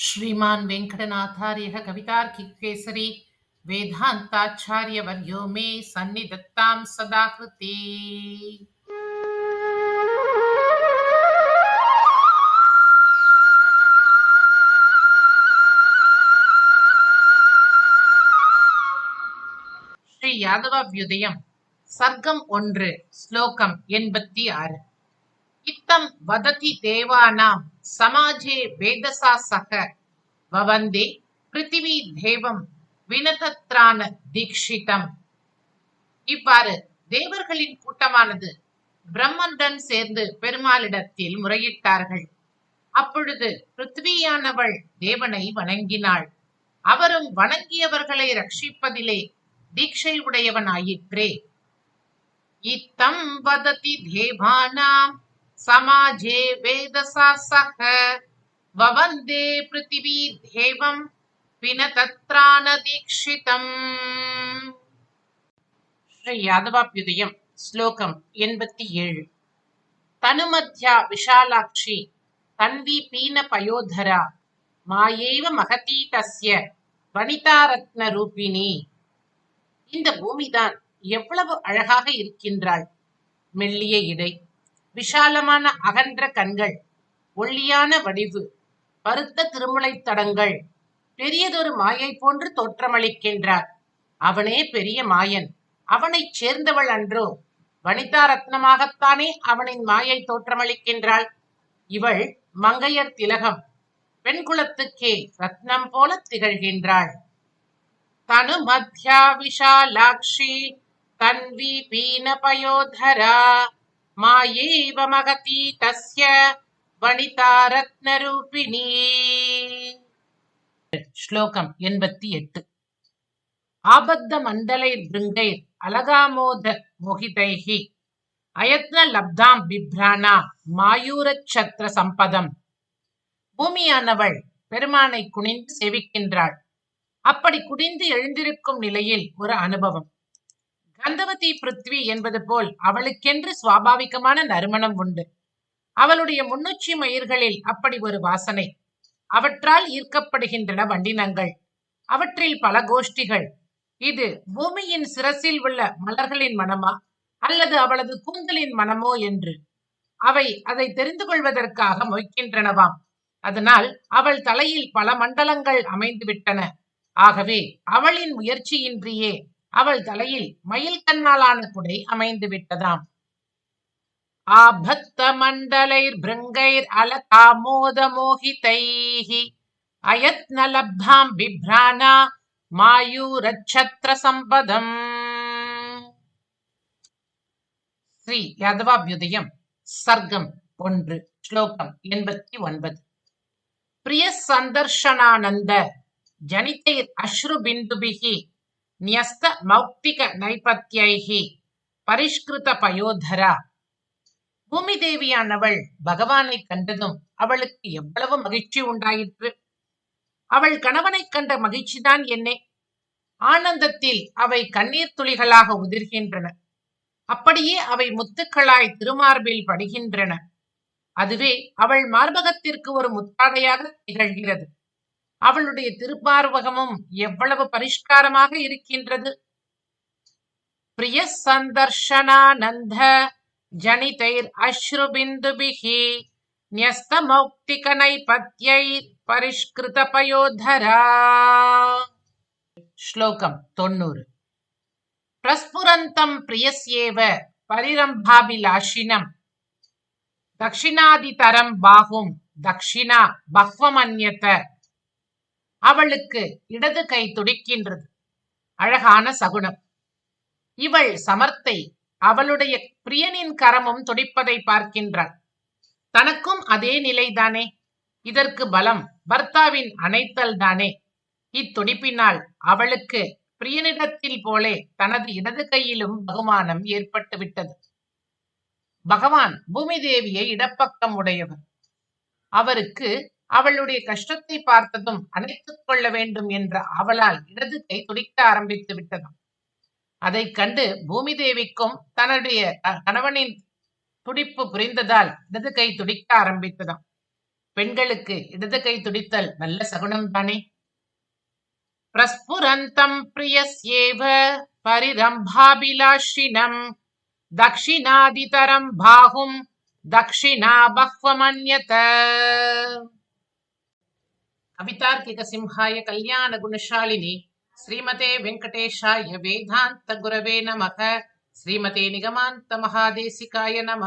श्रीमान् वेङ्कटनाथार्यः कवितार्किकेसरी वेदान्ताचार्यवर्यो मे सन्निधत्तां सदा कृते ஸ்ரீ யாதவாபியுதயம் சர்க்கம் ஒன்று ஸ்லோகம் எண்பத்தி ஆறு இத்தம் வததி தேவானாம் சமாஜே வேதசா சக வவந்தே பிருத்திவி தேவம் வினதத்ரான தீக்ஷிதம் இவ்வாறு தேவர்களின் கூட்டமானது பிரம்மனுடன் சேர்ந்து பெருமாளிடத்தில் முறையிட்டார்கள். அப்பொழுது பிருத்வியானவள் தேவனை வணங்கினாள். அவரும் வணங்கியவர்களை ரட்சிப்பதிலே தீட்சை உடையவனாயிற்றே. இத்தம் வததி தேவானாம் சமாஜே வேதசா सह। ववन्दे பிருத்திவி தேவம் வினதத்ரான தீக்ஷிதம் ஸ்ரீ யாதவாபியுதயம் ஸ்லோகம் எண்பத்தி ஏழு தனுமத்யா விஷாலாட்சி தன்வி பீன பயோதரா மாயேவ மகதி தஸ்ய வனிதாரத்ன ரூபிணி இந்த பூமிதான் எவ்வளவு அழகாக இருக்கின்றாள். மெல்லிய இடை விஷாலமான அகன்ற கண்கள் ஒல்லியான வடிவு பருத்த திருமுலைத் தடங்கள். பெரியதொரு மாயை போன்று தோற்றமளிக்கின்றார். அவனே பெரிய மாயன். அவனைச் சேர்ந்தவள் அன்றோ வனிதா ரத்னமாகத்தானே அவனின் மாயை தோற்றமளிக்கின்றாள். இவள் மங்கையர் திலகம். பெண்குலத்துக்கே ரத்னம் போல திகழ்கின்றாள். தனு மத்யா விஷாலாட்சி தன்வி பீன பயோதரா மாயேவ மகதி தஸ்ய வனிதா ரத்னரூபிணி ஸ்லோகம் எண்பத்தி எட்டு ஆபத்த மண்டலை பிருங்கைர் அலகாமோத மோகிதைஹி அயத்ன லப்தாம் பிப்ரானா மாயூரச்சத்ர சம்பதம் பூமியானவள் பெருமானை குனிந்து சேவிக்கின்றாள். அப்படி குடிந்து எழுந்திருக்கும் நிலையில் ஒரு அனுபவம். கந்தவதி பிருத்வி என்பது போல் அவளுக்கென்று சுவாபாவிகமான நறுமணம் உண்டு. அவளுடைய முன்னுச்சி மயிர்களில் அப்படி ஒரு வாசனை. அவற்றால் ஈர்க்கப்படுகின்றன வண்டினங்கள். அவற்றில் பல கோஷ்டிகள். இது பூமியின் சிரசில் உள்ள மலர்களின் மனமா அல்லது அவளது கூந்தலின் மனமோ என்று. அவை அதை தெரிந்து கொள்வதற்காக மொய்க்கின்றனவாம். அதனால் அவள் தலையில் பல மண்டலங்கள் அமைந்து விட்டன ஆகவே அவளின் முயற்சியின்றியே அவள் தலையில் மயில் கண்ணாலான குடை அமைந்து விட்டதாம். ஆபத்த மண்டலைர் பிருங்கைர் அலகாமோத மோகிதைஹி அயத்ன லப்தாம் பிப்ரானா மாயூரச்சத்ர சம்பதம். ஸ்ரீ யாதவாபியுதயம் சர்க்கம் ஒன்று ஸ்லோகம் எண்பத்தி ஒன்பது. பிரிய சந்தர்ஷனானந்த ஜனிதைர் அஸ்ரு பிந்துபிகி நியஸ்த மௌக்திக நைபத்தியைகி பரிஷ்கிருத பயோதரா பூமி தேவியானவள் பகவானை கண்டதும் அவளுக்கு எவ்வளவு மகிழ்ச்சி உண்டாயிற்று? அவள் கணவனைக் கண்ட மகிழ்ச்சிதான் என்னே. ஆனந்தத்தில் அவை கண்ணீர் துளிகளாக உதிர்கின்றன. அப்படியே அவை முத்துக்களாய் திருமார்பில் படுகின்றன. அதுவே அவள் மார்பகத்திற்கு ஒரு முத்தாடையாக திகழ்கிறது. அவளுடைய திருப்பார்வகமும் எவ்வளவு பரிஷ்காரமாக இருக்கின்றது? பிரிய சந்தர்ஷனானந்த ஜனிதைர் அஸ்ருபிந்துபிகி நியஸ்தமௌக்திக நைபத்யை பரிஷ்கிருத பயோதரா ஸ்லோகம் தொண்ணூறு. பிரஸ்புரந்தம் பிரியஸ்யேவ பரிரம்பாபிலாஷினம். தக்ஷிணாதிதரம் பாகும் தக்ஷிணா பஹ்வமன்யத்த அவளுக்கு இடது கை துடிக்கின்றது. அழகான சகுனம். இவள் சமர்த்தை அவளுடைய பிரியனின் கரமும் துடிப்பதை பார்க்கின்றாள். தனக்கும் அதே நிலைதானே? இதற்கு பலம் பர்த்தாவின் அணைத்தல் தானே? இத்துடிப்பினால் அவளுக்கு பிரியனிடத்தில் போலே தனது இடது கையிலும் பகுமானம் ஏற்பட்டு விட்டது பகவான் பூமி தேவியை இடப்பக்கம் உடையவர். அவருக்கு அவளுடைய கஷ்டத்தை பார்த்ததும் அணைத்துக் கொள்ள வேண்டும் என்ற அவளால் இடது கை துடிக்க ஆரம்பித்து விட்டதாம் அதைக் கண்டு பூமி தேவிக்கும் தன்னுடைய கணவனின் துடிப்பு புரிந்ததால் இடது கை துடிக்க ஆரம்பித்ததாம் பெண்களுக்கு இடது கை துடித்தல் நல்ல சகுனம் தானே? பிரஸ்புரந்தம் பிரியஸ்யேவ பரிரம்பாபிலாஷினம் தக்ஷிணாதிதரம் பாகும் தக்ஷிணா பஹ்வமன்யத. అవితార్కిక సింహాయ కళ్యాణ గుణశాలిని శ్రీమతే వెంకటేశాయ వేదాంత గురవే నమ. శ్రీమతే నిగమాంత మహాదేశికాయ నమ.